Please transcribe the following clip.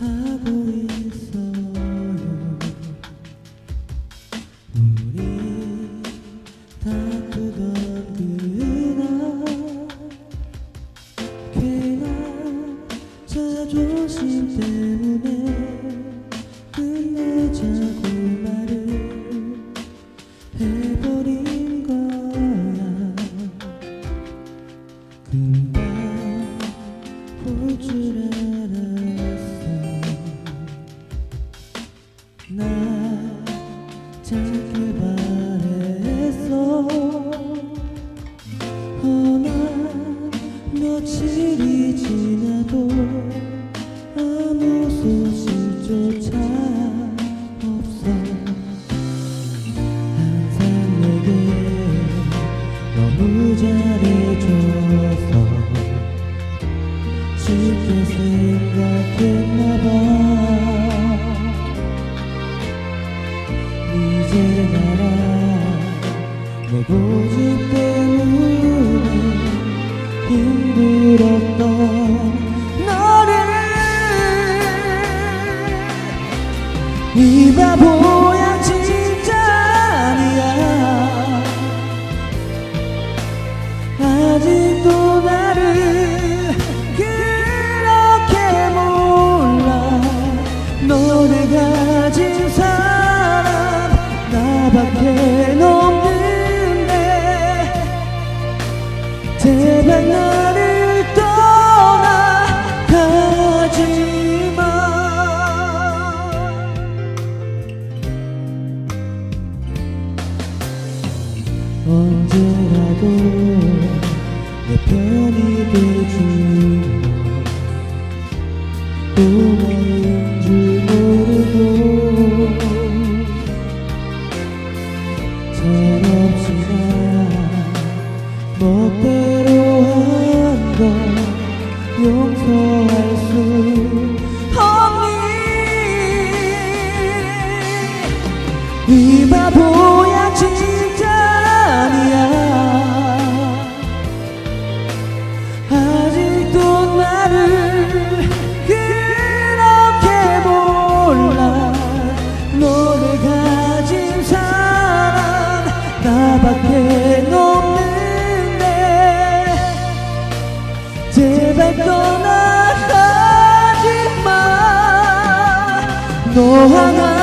후회하고 있어요. 우리 다투던 그날. 괜한 자존심 때문에 울줄 알았어 나 그날아 내 고집 때문에 힘들었던 너를 이 바보 언제라도 내 편이 돼주며 고마운 줄 모르고 서럽지만 멋대로 한걸 용서할 수 떠나가지 마너 하나